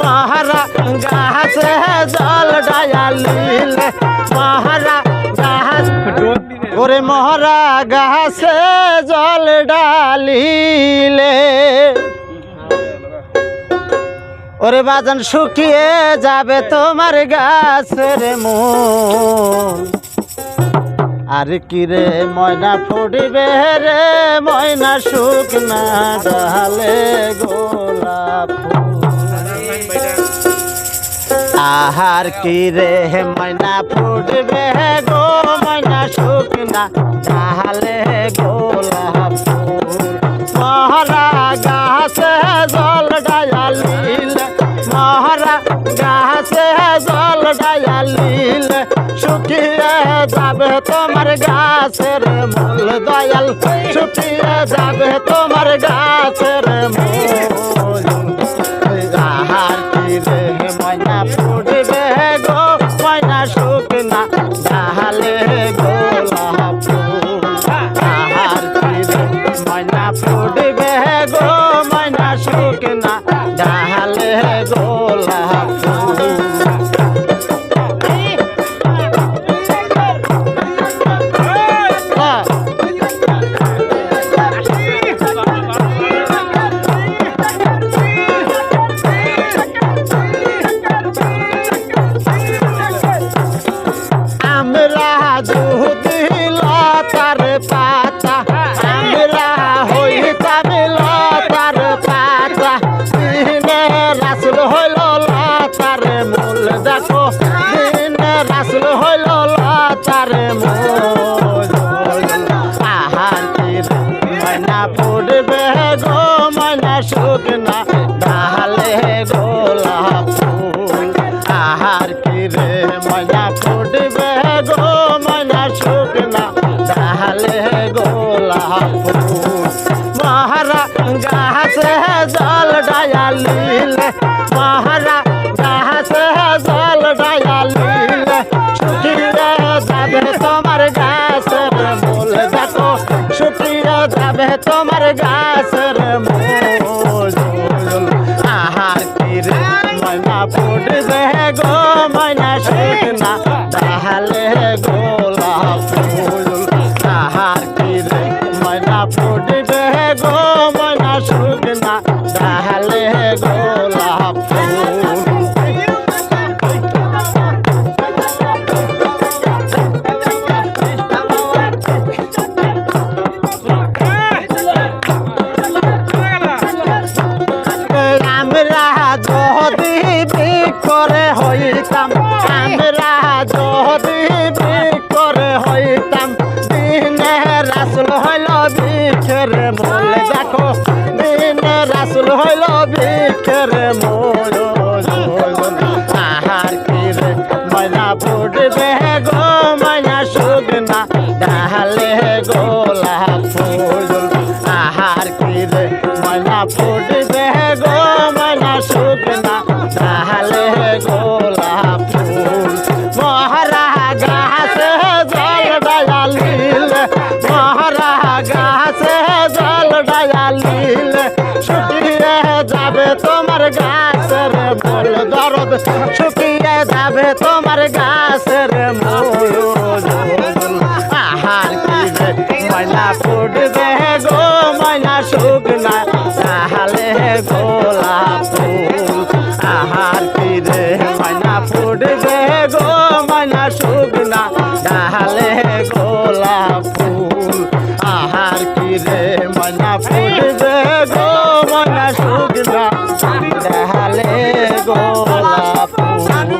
মহারা গাছে জল ডায়ালিলে মহারা গাছ ওরে মহারা গাছে জল ডালিলে। ওরে বাজান, শুকিয়ে যাবে তোমার গাছের মন আর কি রে, ময়না ফুটবে রে, ময়না শুকনা ডালে গোলাপ আহার কি রে? ময়না ফুটবে গো ময়না শুকনা। ডালে গোলাপ মহারা গাছে জল ডায়ালিল মহারা গাছে জল ডায়ালিল শুকিয়ে যাবে তোমার গাছের মূল দয়াল। শুকিয়ে যাবে তোমার গাছের ময়না না ডালে হইল লতার মূল, দেখো, দিনে রাসুল হইল লতার মূল। তীরে ময়না পড়বে গো, ময়না শুকনা ডালে গোলাপ ফুল। আহার তীরে ময়না পড়বে গো, ময়না শুকনা ডালে গোলাপ ফুল। মহারা গাছে জল ডায়ালিলে মহারা গাছে জল ডায়ালিলে শুকিয়ে যাবে তোমার গাছের মূল দেখো। শুকিয়ে যাবে গো ময়না যদি করে হইতাম, দিনে রাসুল হইল বিখের মূল। দেখো, দিনে রাসুল হইল বিখের মূল। আহার কিরে ময়না ফুটবে গো ময়না শুকনা ডালে গোলাপ ফুল। আহার কিরে মূল দরদ শুকিয়ে যাবে তোমার গাছের মূল আহার কি ময়লা ফুটবে গো ময়লা শুকনা তাহলে গোলাপ ফুল আহার কি রে ময়লা ফুটবে গো ময়লা শুকনা তাহলে গোলাপ ফুল আহার কি রে ময়লা ফুটবে